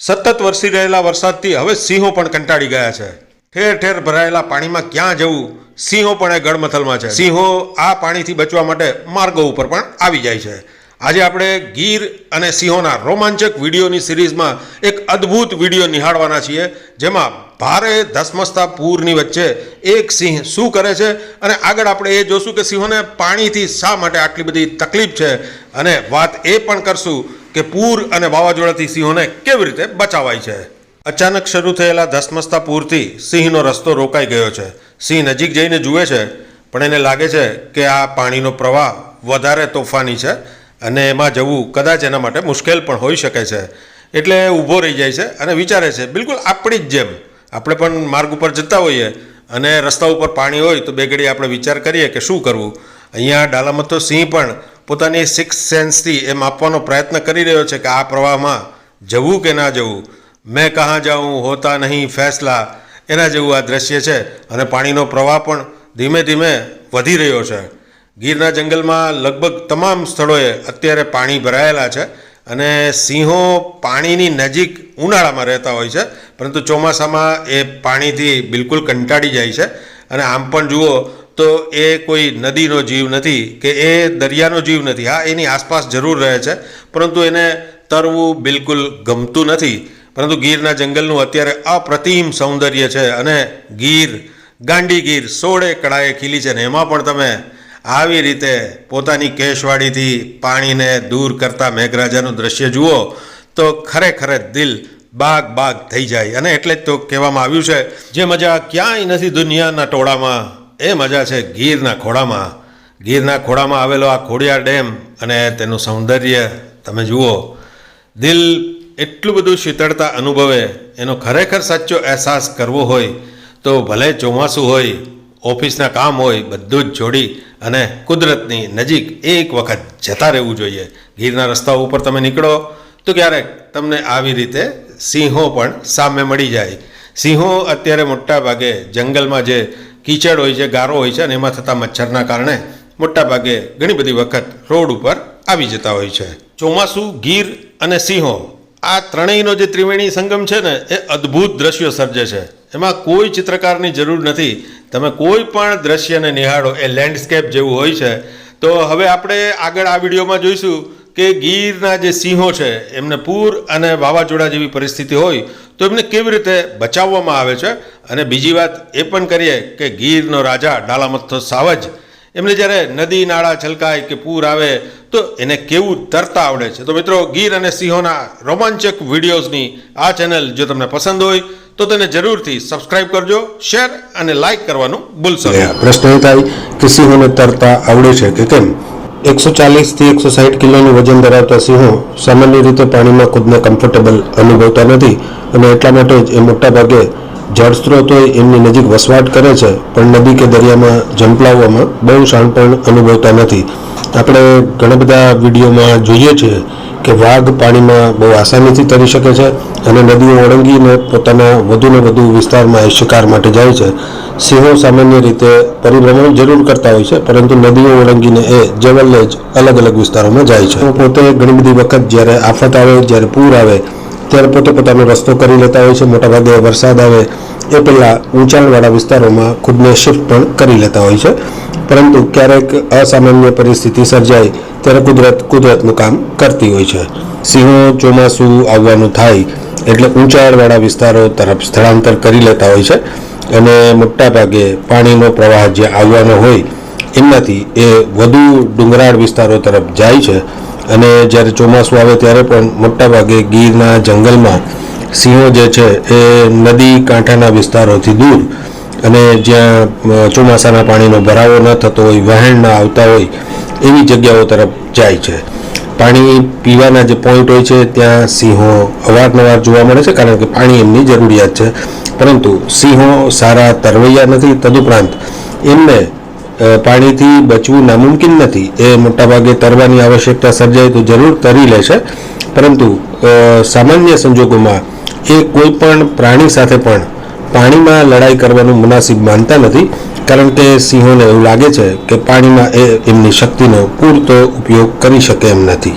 સતત વરસી રહેલા વરસાદથી હવે સિંહો પણ કંટાળી ગયા છે. ઠેર ઠેર ભરાયેલા પાણીમાં ક્યાં જવું? સિંહો પણ એ ગળમથલમાં છે. સિંહો આ પાણીથી બચવા માટે માર્ગો ઉપર પણ આવી જાય છે. આજે આપણે ગીર અને સિંહોના રોમાંચક વિડીયોની સિરીઝમાં એક અદ્ભુત વીડિયો નિહાળવાના છીએ, જેમાં ભારે ધસમસતા પૂરની વચ્ચે એક સિંહ શું કરે છે અને આગળ આપણે એ જોશું કે સિંહોને પાણીથી શા માટે આટલી બધી તકલીફ છે. અને વાત એ પણ કરશું કે પૂર અને વાવાઝોડાથી સિંહોને કેવી રીતે બચાવાય છે? અચાનક શરૂ થયેલા ધસમસતા પૂરથી સિંહનો રસ્તો રોકાઈ ગયો છે. સિંહ નજીક જઈને જુએ છે, પણ એને લાગે છે કે આ પાણીનો પ્રવાહ વધારે તોફાની છે અને એમાં જવું કદાચ એના માટે મુશ્કેલ પણ હોઈ શકે છે. એટલે ઊભો રહી જાય છે અને વિચારે છે, બિલકુલ આપણી જ જેમ. આપણે પણ માર્ગ ઉપર જતા હોઈએ અને રસ્તા ઉપર પાણી હોય તો બે ઘડી આપણે વિચાર કરીએ કે શું કરવું? અહીંયા ડાલામાં તો સિંહ પણ પોતાની સિક્સ સેન્સથી એ માપવાનો પ્રયત્ન કરી રહ્યો છે કે આ પ્રવાહમાં જવું કે ના જવું? મેં કહા જાઉં, હોતા નહીં, ફેસલા. એના જેવું આ દ્રશ્ય છે અને પાણીનો પ્રવાહ પણ ધીમે ધીમે વધી રહ્યો છે. ગીરના જંગલમાં લગભગ તમામ સ્થળોએ અત્યારે પાણી ભરાયેલા છે અને સિંહો પાણીની નજીક ઉનાળામાં રહેતા હોય છે, પરંતુ ચોમાસામાં એ પાણીથી બિલકુલ કંટાળી જાય છે. અને આમ પણ જુઓ તો એ કોઈ નદીનો જીવ નથી કે એ દરિયાનો જીવ નથી. હા, એની આસપાસ જરૂર રહે છે, પરંતુ એને તરવું બિલકુલ ગમતું નથી. પરંતુ ગીરના જંગલનું અત્યારે અપ્રતિમ સૌંદર્ય છે અને ગીર, ગાંડી ગીર, સોળે કળાએ ખીલી છે ને એમાં પણ તમે આવી રીતે પોતાની કેશવાડીથી પાણીને દૂર કરતા મેઘરાજાનું દ્રશ્ય જુઓ, તો ખરેખર દિલ બાગ બાગ થઈ જાય. અને એટલે જ તો કહેવામાં આવ્યું છે, જે મજા ક્યાંય નથી દુનિયાના ટોળામાં એ મજા છે ગીરના ખોળામાં. ગીરના ખોળામાં આવેલો આ ખોડિયાર ડેમ અને તેનું સૌંદર્ય, તમે જુઓ. દિલ એટલું બધું શીતળતા અનુભવે, એનો ખરેખર સાચો અહેસાસ કરવો હોય તો ભલે ચોમાસું હોય, ઓફિસના કામ હોય, બધું જ છોડી અને કુદરતની નજીક એક વખત જતા રહેવું જોઈએ. ગીરના રસ્તાઓ ઉપર તમે નીકળો તો ક્યારેક તમને આવી રીતે સિંહો પણ સામે મળી જાય. સિંહો અત્યારે મોટા ભાગે જંગલમાં જે કીચડ હોય છે, ગારો હોય છે અને એમાં થતા મચ્છરના કારણે મોટાભાગે ઘણી બધી વખત રોડ ઉપર આવી જતા હોય છે. ચોમાસું, ગીર અને સિંહો આ ત્રણેયનો જે ત્રિવેણી સંગમ છે ને, એ અદ્ભુત દ્રશ્યો સર્જે છે. એમાં કોઈ ચિત્રકારની જરૂર નથી. તમે કોઈ પણ દ્રશ્યને નિહાળો, એ લેન્ડસ્કેપ જેવું હોય છે. તો હવે આપણે આગળ આ વિડીયોમાં જોઈશું કે ગીરના જે સિંહો છે, એમને પૂર અને વાવાઝોડા જેવી પરિસ્થિતિ હોય, તો એમને કેવી રીતે બચાવવામાં આવે છે? અને બીજી વાત એ પણ કરીએ કે ગીરનો રાજા ડાલામથો સાવજ, એમને જ્યારે નદી નાળા છલકાય કે પૂર આવે, તો એને કેવું તરતા આવડે છે? તો મિત્રો, ગીર અને સિંહોના રોમાંચક વિડીયોઝની આ ચેનલ જો તમને પસંદ હોય, તો તેને જરૂરથી સબસ્ક્રાઇબ કરજો, શેર અને લાઇક કરવાનું ભૂલશો. પ્રશ્ન એ થાય કે સિંહોને તરતા આવડે છે કે કેમ? એકસો ચાલીસથી એકસો સાઠ કિલોનું વજન ધરાવતા સિંહો સામાન્ય રીતે પાણીમાં ખુદને કમ્ફર્ટેબલ અનુભવતા નથી અને એટલા માટે જ એ મોટાભાગે જળ સ્ત્રોતો એમની નજીક વસવાટ કરે છે, પણ નદી કે દરિયામાં ઝંપલાવવામાં બહુ શાણપણ અનુભવતા નથી. આપણે ઘણા બધા વિડીયોમાં જોઈએ છીએ કે વાઘ પાણીમાં બહુ આસાનીથી તરી શકે છે અને નદીઓ ઓળંગીને પોતાના વધુને વધુ વિસ્તારમાં એ શિકાર માટે જાય છે. સિંહો સામાન્ય રીતે પરિભ્રમણ જરૂર કરતા હોય છે, પરંતુ નદીઓ ઓળંગીને એ જવલ્લે જ અલગ અલગ વિસ્તારોમાં જાય છે. પોતે ઘણી બધી વખત જ્યારે આફત આવે, જ્યારે પૂર આવે, ત્યારે પોતે પોતાનો રસ્તો કરી લેતા હોય છે. મોટાભાગે વરસાદ આવે એ પહેલાં ઊંચાણવાળા વિસ્તારોમાં ખુદને શિફ્ટ પણ કરી લેતા હોય છે. પરંતુ ક્યારેક અસામાન્ય પરિસ્થિતિ સર્જાય ત્યારે કુદરત, કુદરતનું કામ કરતી હોય છે. સિંહો ચોમાસું આવવાનું થાય એટલે ઊંચાણવાળા વિસ્તારો તરફ સ્થળાંતર કરી લેતા હોય છે અને મોટાભાગે પાણીનો પ્રવાહ જે આવવાનો હોય એમનાથી એ વધુ ડુંગરાળ વિસ્તારો તરફ જાય છે. અને જ્યારે ચોમાસું આવે ત્યારે પણ મોટાભાગે ગીરના જંગલમાં સિંહો જે છે એ નદી કાંઠાના વિસ્તારોથી દૂર અને જ્યાં ચોમાસાના પાણીનો ભરાવો ન થતો હોય, વહેણ ન આવતા હોય, એવી જગ્યાઓ તરફ જાય છે. પાણી પીવાના જે પોઈન્ટ હોય છે, ત્યાં સિંહો અવારનવાર જોવા મળે છે, કારણ કે પાણી એમની જરૂરિયાત છે. પરંતુ સિંહો સારા તરવૈયા નથી, તદુપરાંત એમને પાણીથી બચવું નામુમકિન નથી. એ મોટાભાગે તરવાની આવશ્યકતા સર્જાય તો જરૂર તરી લેશે પરંતુ સામાન્ય સંજોગોમાં એ કોઈ પણ પ્રાણી સાથે પણ પાણીમાં લડાઈ કરવાનું મુનાસિબ માનતા નથી. કારણ કે સિંહોને એવું લાગે છે કે પાણીમાં એ એમની શક્તિનો પૂરતો ઉપયોગ કરી શકે એમ નથી.